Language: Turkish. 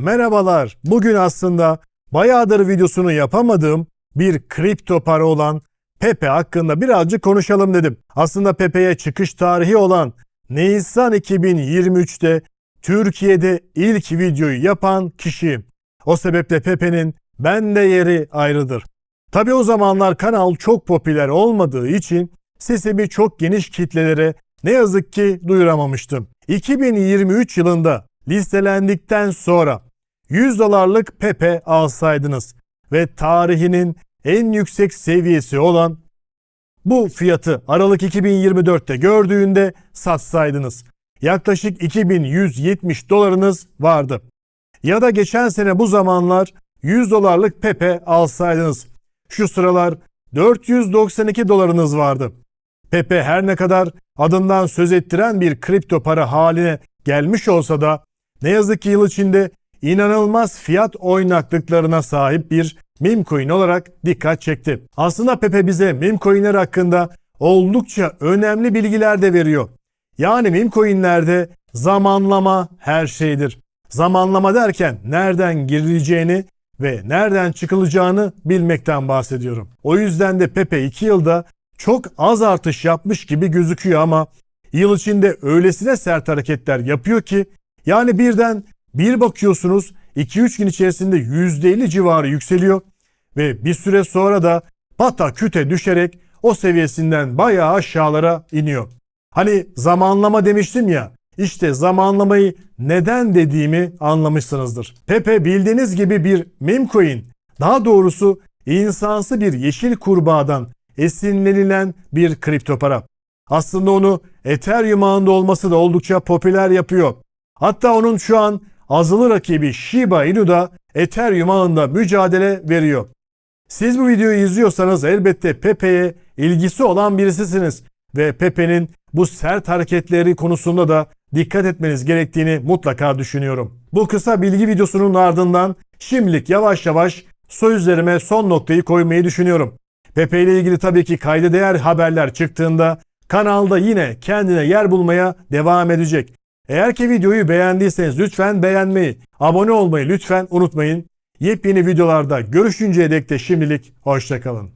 Merhabalar. Bugün aslında bayağıdır videosunu yapamadığım bir kripto para olan Pepe hakkında birazcık konuşalım dedim. Aslında Pepe'ye çıkış tarihi olan Nisan 2023'te Türkiye'de ilk videoyu yapan kişiyim. O sebeple Pepe'nin bende yeri ayrıdır. Tabi o zamanlar kanal çok popüler olmadığı için sesimi çok geniş kitlelere ne yazık ki duyuramamıştım. 2023 yılında listelendikten sonra 100 dolarlık Pepe alsaydınız ve tarihinin en yüksek seviyesi olan bu fiyatı Aralık 2024'te gördüğünde satsaydınız. Yaklaşık 2170 dolarınız vardı. Ya da geçen sene bu zamanlar 100 dolarlık Pepe alsaydınız. Şu sıralar 492 dolarınız vardı. Pepe her ne kadar adından söz ettiren bir kripto para haline gelmiş olsa da ne yazık ki yıl içinde inanılmaz fiyat oynaklıklarına sahip bir meme coin olarak dikkat çekti. Aslında Pepe bize meme coinler hakkında oldukça önemli bilgiler de veriyor. Yani meme coinlerde zamanlama her şeydir. Zamanlama derken nereden girileceğini ve nereden çıkılacağını bilmekten bahsediyorum. O yüzden de Pepe 2 yılda çok az artış yapmış gibi gözüküyor ama yıl içinde öylesine sert hareketler yapıyor ki yani birden bir bakıyorsunuz 2-3 gün içerisinde %50 civarı yükseliyor ve bir süre sonra da pata küte düşerek o seviyesinden bayağı aşağılara iniyor. Hani zamanlama demiştim ya işte zamanlamayı neden dediğimi anlamışsınızdır. Pepe bildiğiniz gibi bir meme coin. Daha doğrusu insansı bir yeşil kurbağadan esinlenilen bir kripto para. Aslında onu Ethereum ağında olması da oldukça popüler yapıyor. Hatta onun şu an azılı rakibi Shiba Inu da Ethereum ağında mücadele veriyor. Siz bu videoyu izliyorsanız elbette Pepe'ye ilgisi olan birisisiniz ve Pepe'nin bu sert hareketleri konusunda da dikkat etmeniz gerektiğini mutlaka düşünüyorum. Bu kısa bilgi videosunun ardından şimdilik yavaş yavaş sözlerime son noktayı koymayı düşünüyorum. Pepe ile ilgili tabii ki kayda değer haberler çıktığında kanalda yine kendine yer bulmaya devam edecek. Eğer ki videoyu beğendiyseniz lütfen beğenmeyi, abone olmayı lütfen unutmayın. Yepyeni videolarda görüşünceye dek de şimdilik hoşçakalın.